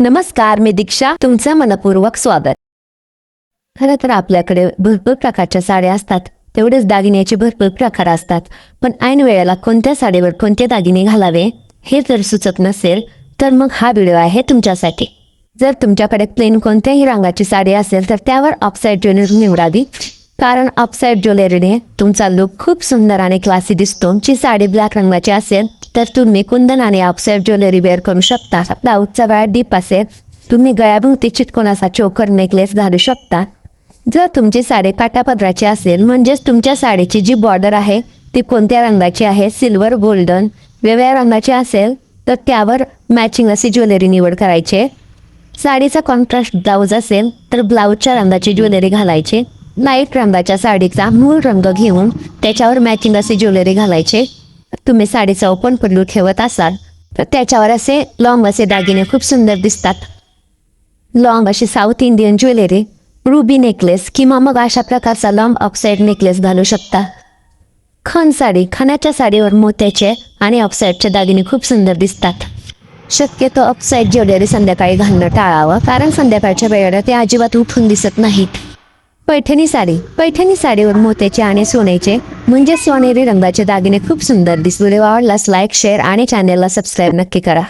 नमस्कार मी दीक्षा. तुमचं मनपूर्वक स्वागत. खरं तर आपल्याकडे भरपूर प्रकारच्या साड्या असतात. तेवढेच दागिन्याचे भरपूर प्रकार असतात. पण ऐन वेळेला कोणत्या साडीवर कोणते दागिने घालावे हे जर सुचत नसेल तर मग हा व्हिडिओ आहे तुमच्यासाठी. जर तुमच्याकडे प्लेन कोणत्याही रंगाची साडी असेल तर त्यावर ऑफसाईड ज्वेलरी निवडावी. कारण ऑफसाईड ज्वेलरीने तुमचा लुक खूप सुंदर आणि क्लासी दिसतो. जी साडी ब्लॅक रंगाची असेल तर तुम्ही कुंदन आणि ऑफसेट ज्वेलरी वेअर करू शकता. ब्लाऊजचा वेळ डीप असेल तुम्ही गळ्याभोवती चिटकून चोकर नेकलेस घालू शकता. जर तुमची साडी काटापदराची असेल म्हणजेच तुमच्या साडीची जी बॉर्डर आहे ती कोणत्या रंगाची आहे? सिल्वर गोल्डन वेगळ्या रंगाची असेल तर त्यावर मॅचिंग अशी ज्वेलरी निवड करायची. साडीचा कॉन्ट्रास्ट ब्लाऊज असेल तर ब्लाऊजच्या रंगाची ज्वेलरी घालायची. लाइट रंगाच्या साडीचा मूळ रंग घेऊन त्याच्यावर मॅचिंग अशी ज्वेलरी घालायचे. तुम्ही साडीचा ओपन पडलू ठेवत असाल तर त्याच्यावर असे लॉंग असे दागिने खूप सुंदर दिसतात. लॉंग अशी south Indian jewellery ruby necklace किंवा मग अशा प्रकारचा लॉंग ऑक्साईड नेकलेस घालू शकता. खण साडी खणाच्या साडीवर मोत्याचे आणि ऑक्साईडचे दागिने खूप सुंदर दिसतात. शक्यतो ऑक्साईड ज्वेलरी संध्याकाळी घालणं टाळावं कारण संध्याकाळच्या वेळेला ते अजिबात उठून दिसत नाहीत. पैठणी साडी पैठणी साडीवर मोत्याचे आणि सोन्याचे म्हणजे सोनेरी रंगाचे दागिने खूप सुंदर दिसले आवडल्यास लाईक शेअर आणि चॅनेलला सबस्क्राईब नक्की करा.